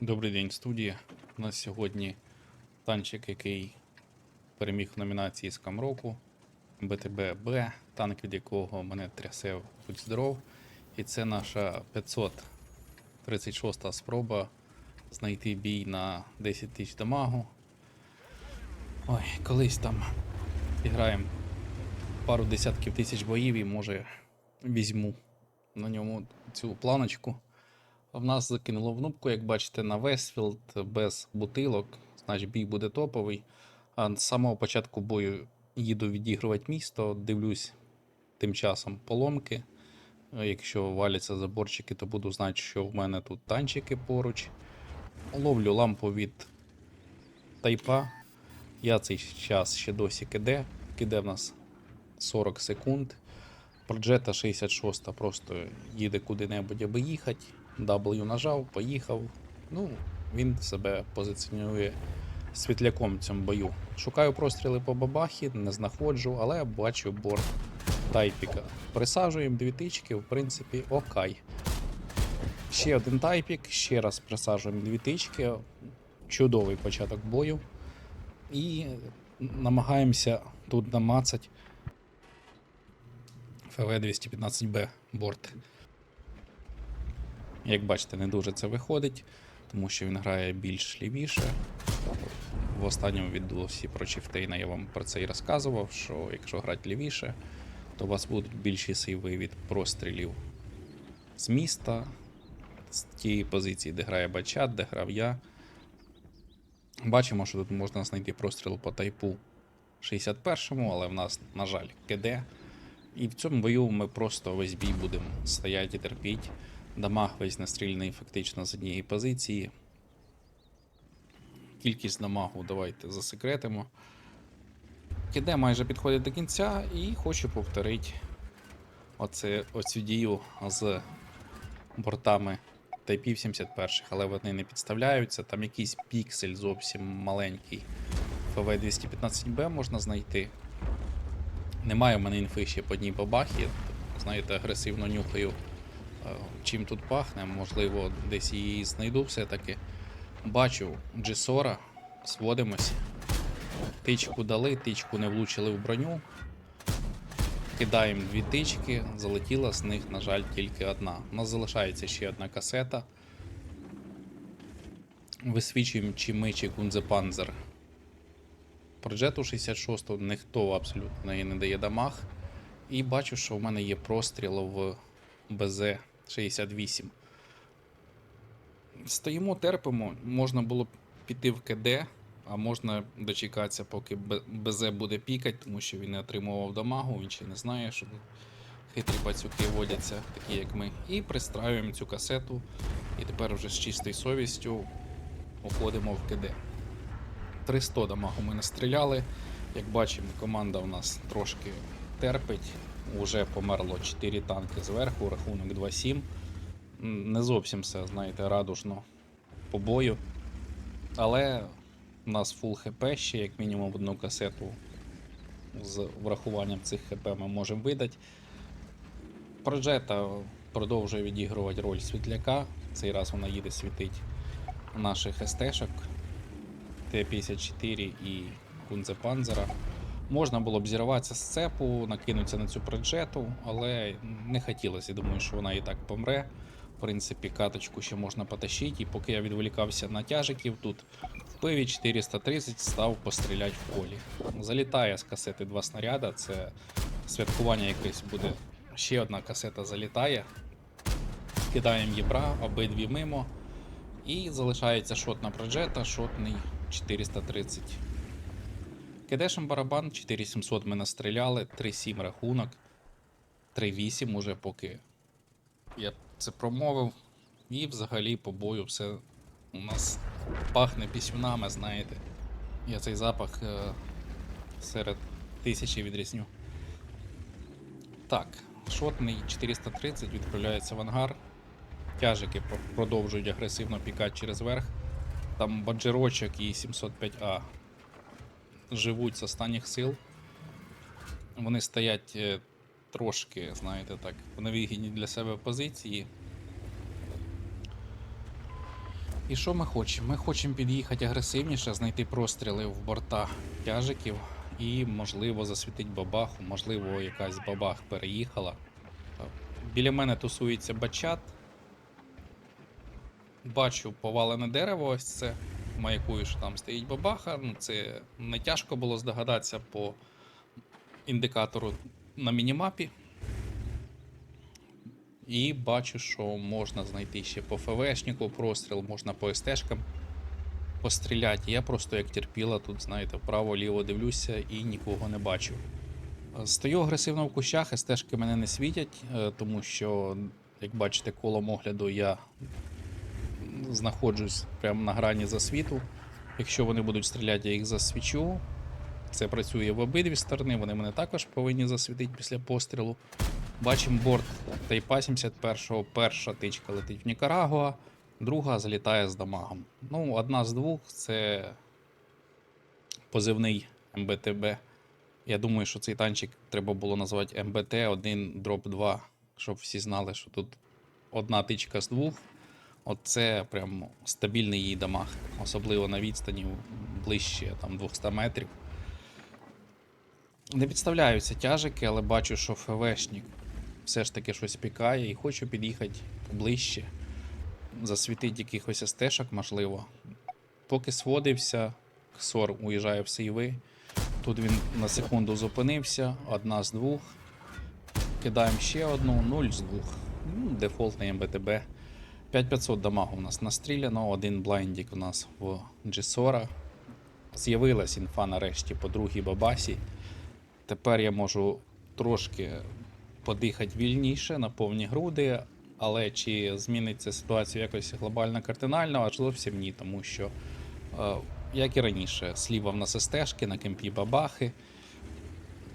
Добрий день, студія. У нас сьогодні танчик, який переміг в номінації Скам року БТБ-Б, танк, від якого мене трясе будь здоров. І це наша 536 спроба знайти бій на 10 тисяч дамагу. Ой, колись там граємо пару десятків тисяч боїв і може візьму на ньому цю планочку. В нас закинуло в як бачите, на Вестфілд без бутилок, значить бій буде топовий. А з самого початку бою їду відігрувати місто, дивлюсь тим часом поломки. Е, Якщо валяться заборчики, то буду знати, що в мене тут танчики поруч. Ловлю лампу від тайпа. Я цей час ще досі киде. Киде в нас 40 секунд. Проджета 66 просто їде куди-небудь, аби їхати. W нажав, поїхав. Ну, він себе позиціонує світляком в цьому бою. Шукаю простріли по бабахі, не знаходжу, але бачу борт тайпіка. Присаджуємо дві тички, в принципі, окей. Ще один тайпік, ще раз присаджуємо дві тички. Чудовий початок бою. І намагаємося тут намацати ФВ-215Б борт. Як бачите, не дуже це виходить, тому що він грає більш лівіше. В останньому відосі про Чіфтейна я вам про це і розказував, що якщо грати лівіше, то у вас будуть більші сейви від прострілів з міста, з тієї позиції, де грає Бачат, де грав я. Бачимо, що тут можна знайти простріл по тайпу 61-му, але в нас, на жаль, КД. І в цьому бою ми просто весь бій будемо стояти і терпіти. Дамаг весь настріляний фактично з однієї позиції. Кількість дамагу давайте засекретимо. Киде майже підходить до кінця і хочу повторити оце, оцю дію з бортами тайпів 71 але вони не підставляються. Там якийсь піксель зовсім маленький. ФВ-215Б можна знайти. Немає в мене інфи ще по одній бабахі. Знаєте, агресивно нюхаю, чим тут пахне. Можливо, десь її знайду все-таки. Бачу Джесора, сводимось. Тичку дали, тичку не влучили в броню. Кидаємо дві тички, залетіла з них, на жаль, тільки одна. У нас залишається ще одна касета. Висвічуємо, чи ми, чи Кунзепанзер. Проджету 66 ніхто абсолютно не дає дамаг. І бачу, що в мене є простріл в БЗ-68. Стоїмо, терпимо. Можна було б піти в КД, а можна дочекатися, поки БЗ буде пікати, тому що він не отримував дамагу, він ще не знає, що тут хитрі пацюки водяться, такі як ми. І пристраюємо цю касету. І тепер вже з чистою совістю уходимо в КД. 300 дамагу ми настріляли. Як бачимо, команда у нас трошки терпить. Уже померло 4 танки зверху, рахунок 2-7. Не зовсім все, знаєте, радужно по бою. Але у нас фул хп ще, як мінімум, одну касету з врахуванням цих хп ми можемо видати. Проджета продовжує відігрувати роль світляка. Цей раз вона їде світить наших СТ-шок. Т-54 і Кунзепанзера. Можна було б зірватися з цепу, накинутися на цю проджету, але не хотілося. Я думаю, що вона і так помре. В принципі, каточку ще можна потащити. І поки я відволікався на тяжиків, тут пиві 430 став постріляти в полі. Залітає з касети два снаряда. Це святкування якесь буде. Ще одна касета залітає. Кидаємо єбра, обидві мимо. І залишається шотна проджета, шотний 430. Кидешем барабан, 4700 ми настріляли, 3-7 рахунок, 3-8 уже поки я це промовив. І взагалі по бою все у нас пахне пісюнами, знаєте. Я цей запах е, серед тисячі відрізню. Так, шотний 430 відправляється в ангар. Тяжики продовжують агресивно пікати через верх. Там баджерочок і 705А живуть з останніх сил. Вони стоять е, трошки, знаєте так, в невигідній для себе позиції. І що ми хочемо? Ми хочемо під'їхати агресивніше, знайти простріли в борта тяжиків і, можливо, засвітить бабаху, можливо, якась бабах переїхала. Біля мене тусується бачат. Бачу повалене дерево, ось це. Маякую, що там стоїть бабаха. Ну, це не тяжко було здогадатися по індикатору на мінімапі. І бачу, що можна знайти ще по ФВшнику простріл, можна по СТшкам постріляти. Я просто як терпіла тут, знаєте, вправо-ліво дивлюся і нікого не бачу. Стою агресивно в кущах, СТшки мене не світять, е, тому що, як бачите, колом огляду я знаходжусь прямо на грані засвіту. Якщо вони будуть стріляти, я їх засвічу. Це працює в обидві сторони, вони мене також повинні засвітити після пострілу. Бачимо борт Тайпа 71 перша тичка летить в Нікарагуа, друга залітає з дамагом. Ну, одна з двох це позивний МБТБ. Я думаю, що цей танчик треба було назвати МБТ 1 дроп 2, щоб всі знали, що тут одна тичка з двох. Оце прям стабільний її дамаг, особливо на відстані ближче там 200 метрів. Не підставляються тяжики, але бачу, що ФВшник все ж таки щось пікає і хочу під'їхати ближче, засвітити якихось СТшок, можливо. Поки сводився, Ксор уїжджає в сейви. Тут він на секунду зупинився, одна з двох. Кидаємо ще одну, 0 з двох. Дефолтний МБТБ. 5500 дамагу у нас настріляно, один блайндік у нас в Джесора. З'явилась інфа нарешті по другій бабасі. Тепер я можу трошки подихати вільніше на повні груди, але чи зміниться ситуація якось глобально кардинально, аж зовсім ні, тому що, е, як і раніше, сліва в нас стежки, на кемпі бабахи.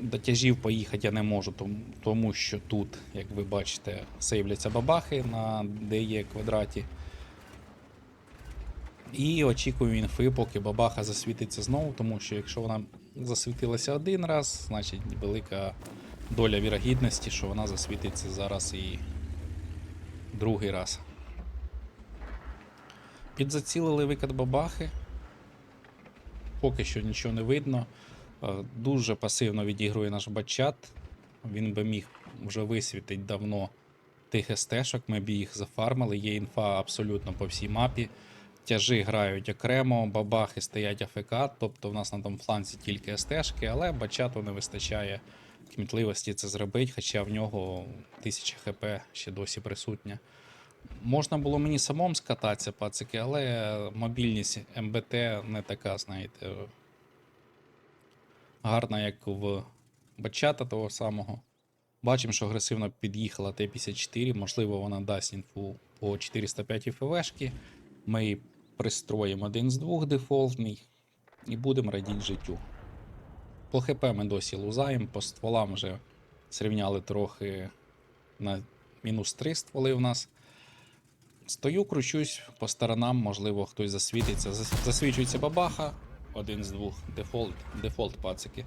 До тяжів поїхати я не можу, тому, що тут, як ви бачите, сейвляться бабахи на DE квадраті. І очікую інфи, поки бабаха засвітиться знову, тому що якщо вона засвітилася один раз, значить велика доля вірогідності, що вона засвітиться зараз і другий раз. Підзацілили викид бабахи. Поки що нічого не видно. Е, Дуже пасивно відігрує наш бачат. Він би міг вже висвітити давно тих СТшок, ми б їх зафармили. Є інфа абсолютно по всій мапі. Тяжі грають окремо, бабахи стоять АФК, тобто в нас на тому фланці тільки СТшки, але бачату не вистачає кмітливості це зробити, хоча в нього 1000 хп ще досі присутня. Можна було мені самому скататися, пацики, але мобільність МБТ не така, знаєте, гарна, як в бачата того самого. Бачимо, що агресивно під'їхала Т-54, можливо, вона дасть інфу по 405 ФВшки. Ми її пристроїмо один з двох дефолтний і будемо радіти життю. По ХП ми досі лузаємо, по стволам вже зрівняли трохи на мінус 3 стволи у нас. Стою, кручусь по сторонам, можливо, хтось засвітиться. Засвічується бабаха, один з двох, дефолт, дефолт пацики.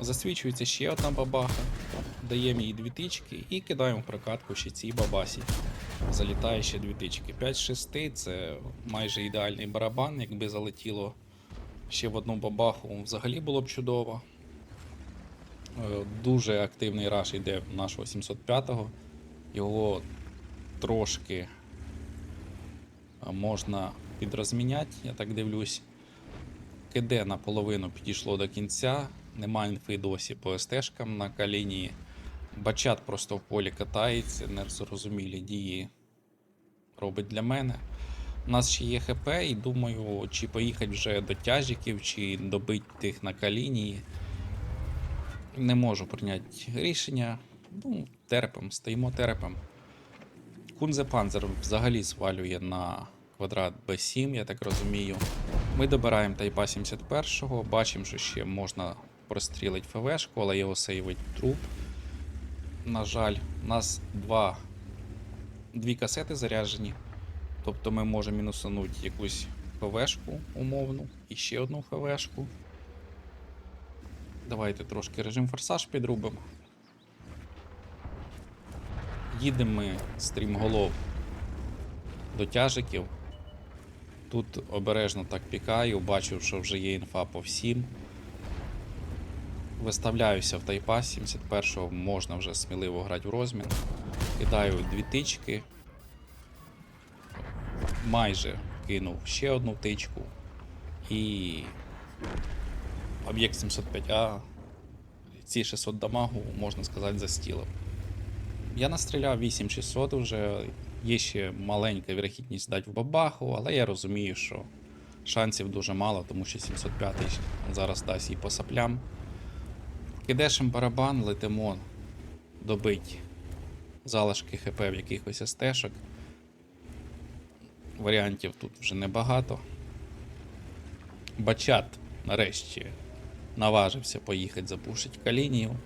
Засвічується ще одна бабаха, даємо їй дві тички і кидаємо в прокатку ще цій бабасі. Залітає ще дві тички. 5-6 це майже ідеальний барабан, якби залетіло ще в одну бабаху, взагалі було б чудово. Е, Дуже активний раш йде в нашого 705-го. Його трошки е, можна підрозміняти, я так дивлюсь. КД наполовину підійшло до кінця. Нема інфи досі по СТшкам на калінії. Бачат просто в полі катається, незрозумілі дії робить для мене. У нас ще є ХП, і думаю, чи поїхати вже до тяжиків, чи добити тих на калінії. Не можу прийняти рішення. Ну, терпим, стоїмо терпим. Кунзе Панзер взагалі свалює на квадрат Б7, я так розумію. Ми добираємо Тайпа 71-го, бачимо, що ще можна прострілити ФВшку, але його сейвить труп. На жаль, у нас два, дві касети заряджені. Тобто ми можемо мінусанути якусь ФВшку умовну і ще одну ФВшку. Давайте трошки режим форсаж підрубимо. Їдемо ми стрімголов до тяжиків. Тут обережно так пікаю, бачу, що вже є інфа по всім. Виставляюся в тайпас 71-го, можна вже сміливо грати в розмін. Кидаю дві тички. Майже кинув ще одну тичку. І об'єкт 705А. Ці 600 дамагу, можна сказати, застілив. Я настріляв 8600 вже. Є ще маленька вірогідність дати в бабаху, але я розумію, що шансів дуже мало, тому що 705 зараз дасть і по саплям. Кидешем барабан, летимо добить залишки ХП в якихось СТшок. Варіантів тут вже небагато. Бачат нарешті наважився поїхати запушити калінію.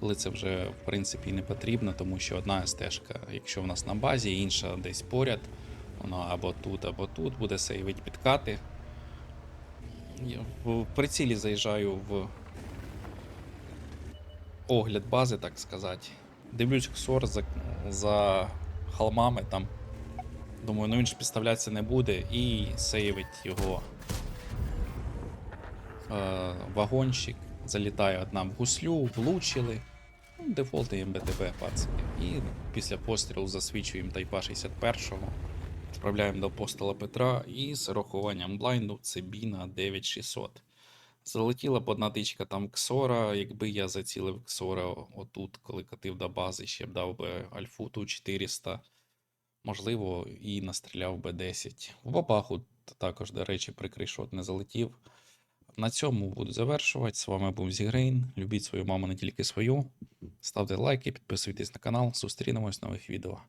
Коли це вже в принципі не потрібно, тому що одна стежка, якщо в нас на базі, інша десь поряд, вона або тут, або тут буде сейвить підкати. Я в прицілі заїжджаю в огляд бази, так сказати. Дивлюсь ксор за, за холмами там. Думаю, ну він ж підставлятися не буде і сейвить його е, вагончик. Залітає одна в гуслю, влучили. Ну, Дефолти МБТБ, пацики. І після пострілу засвічуємо тайпа 61-го. Відправляємо до апостола Петра і з рахуванням блайнду це біна 9600. Залетіла б одна тичка там Ксора. Якби я зацілив Ксора отут, коли катив до бази, ще б дав би альфу ту 400. Можливо, і настріляв би 10. В бабаху також, до речі, прикрий шот не залетів. На цьому буду завершувати. З вами був Зігрейн. Любіть свою маму не тільки свою. Ставте лайки, підписуйтесь на канал. Зустрінемось в нових відео.